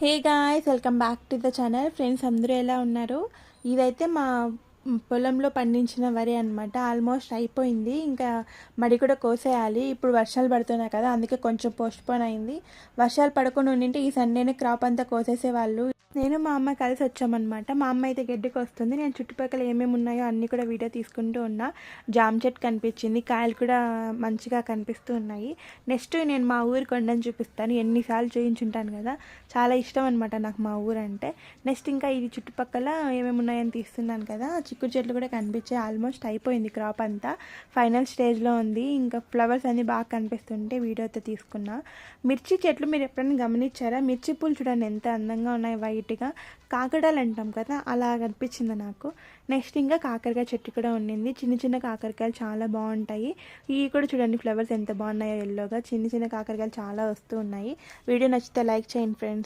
Hey guys welcome back to the channel. Friends అందరూ ఎలా ఉన్నారు? ఇదైతే మా పొలంలో పండించిన వరి అనమాట ఆల్మోస్ట్ అయిపోయింది. ఇంకా మడి కూడా కోసేయాలి. ఇప్పుడు వర్షాలు పడుతున్నాయి కదా అందుకే కొంచెం పోస్ట్పోన్ అయింది. వర్షాలు పడకుండా ఉండింటే ఈ సండేనే క్రాప్ అంతా కోసేసేవాళ్ళు. నేను మా అమ్మ కలిసి వచ్చామన్నమాట. మా అమ్మ అయితే గడ్డికి వస్తుంది. నేను చుట్టుపక్కల ఏమేమి ఉన్నాయో అన్నీ కూడా వీడియో తీసుకుంటూ ఉన్నా. జామ్ చెట్టు కనిపించింది. కాయలు కూడా మంచిగా కనిపిస్తూ ఉన్నాయి. నెక్స్ట్ నేను మా ఊరి కొండని చూపిస్తాను. ఎన్నిసార్లు చూయించుంటాను కదా. చాలా ఇష్టం అనమాట నాకు మా ఊరు అంటే. నెక్స్ట్ ఇంకా ఇది చుట్టుపక్కల ఏమేమి ఉన్నాయని తీస్తున్నాను కదా. చిక్కుడు చెట్లు కూడా కనిపించాయి. ఆల్మోస్ట్ అయిపోయింది క్రాప్ అంతా. ఫైనల్ స్టేజ్లో ఉంది. ఇంకా ఫ్లవర్స్ అన్నీ బాగా కనిపిస్తుంటే వీడియో అయితే తీసుకున్నా. మిర్చి చెట్లు మీరు ఎప్పుడైనా గమనించారా? మిర్చి పూలు చూడండి ఎంత అందంగా ఉన్నాయి. వైట్ వైట్గా కాకడాలు అంటాం కదా అలా అనిపించింది నాకు. నెక్స్ట్ ఇంకా కాకరకాయ చెట్టు కూడా ఉండింది చిన్న చిన్న కాకరకాయలు చాలా బాగుంటాయి. ఇవి కూడా చూడండి ఫ్లవర్స్ ఎంత బాగున్నాయో ఎల్లోగా చిన్న చిన్న కాకరకాయలు చాలా వస్తూ ఉన్నాయి. వీడియో నచ్చితే లైక్ చేయండి ఫ్రెండ్స్.